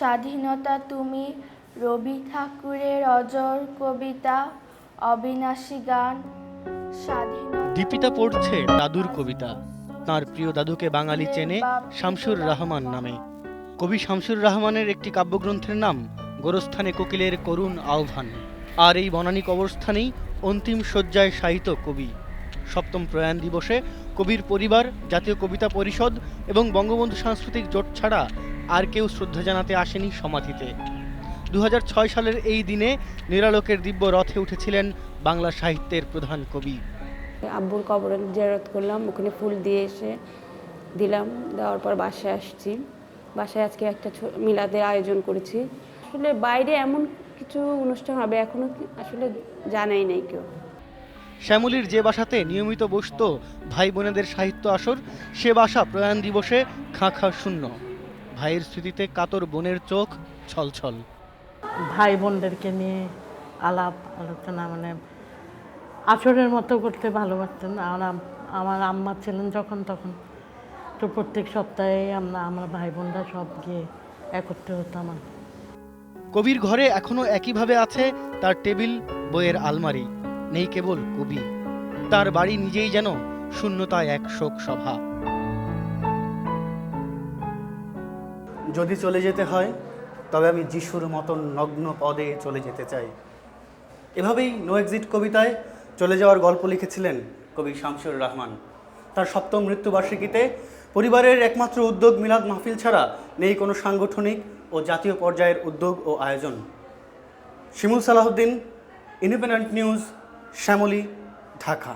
স্বাধীনতা তুমি রবি ঠাকুরের অজর কবিতা অবিনাশী গান স্বাধীনতা দীপিতা পড়ছে দাদুর কবিতা। তার প্রিয় দাদুকে বাঙালি চেনে শামসুর রহমান নামে। কবি শামসুর রহমানের একটি কাব্যগ্রন্থের নাম গোরস্থানে কোকিলের করুণ আহ্বান। আর এই বনানিক অবস্থানেই অন্তিম শয্যায় শায়িত কবি। সপ্তম প্রয়াণ দিবসে কবির পরিবার জাতীয় কবিতা পরিষদ এবং বঙ্গবন্ধু সাংস্কৃতিক জোট ছাড়া আর কেউ শ্রদ্ধা জানাতে আসেনি সমাধিতে। দু হাজার ছয় সালের এই দিনে নিরালোকের দিব্য রথে উঠেছিলেন বাংলা সাহিত্যের প্রধান কবি। আব্বুর কবর জেরত করলাম ওখানে ফুল দিয়ে এসে দিলাম দেওয়ার পর বাসায় আসছি। বাসায় আজকে একটা মিলাদের আয়োজন করেছি। আসলে বাইরে এমন কিছু অনুষ্ঠান হবে এখনও কি- আসলে জানাই নাই কেউ। শ্যামলীর যে বাসাতে নিয়মিত বসত ভাই বোনেদের সাহিত্য আসর সে বাসা প্রয়াণ দিবসে খাঁ খাঁ শূন্য। ভাইয়ের স্মৃতিতে কাতর বোনের চোখ ছলছল। ভাই বোনদেরকে নিয়ে আলাপ আলোচনা মানে আচরের মতো করতে ভালোবাসতেন। আর আমার আম্মা ছিলেন যখন তখন। তো প্রত্যেক সপ্তাহে আমরা আমার ভাই বোনরা সব গিয়ে একত্রে হতাম কবির ঘরে এখনও একইভাবে আছে তার টেবিল বইয়ের আলমারি। নেই কেবল কবি। তার বাড়ি নিজেই যেন শূন্যতায় এক শোক সভা যদি চলে যেতে হয়, তবে আমি যিশুর মতন নগ্ন পদে চলে যেতে চাই। এভাবেই নো এক্সিট কবিতায় চলে যাওয়ার গল্প লিখেছিলেন কবি শামসুর রহমান। তার সপ্তম মৃত্যুবার্ষিকীতে পরিবারের একমাত্র উদ্যোগ মিলাদ মাহফিল ছাড়া নেই কোনো সাংগঠনিক ও জাতীয় পর্যায়ের উদ্যোগ ও আয়োজন। Shimul Salahuddin Independent News, Shyamoli, Dhaka.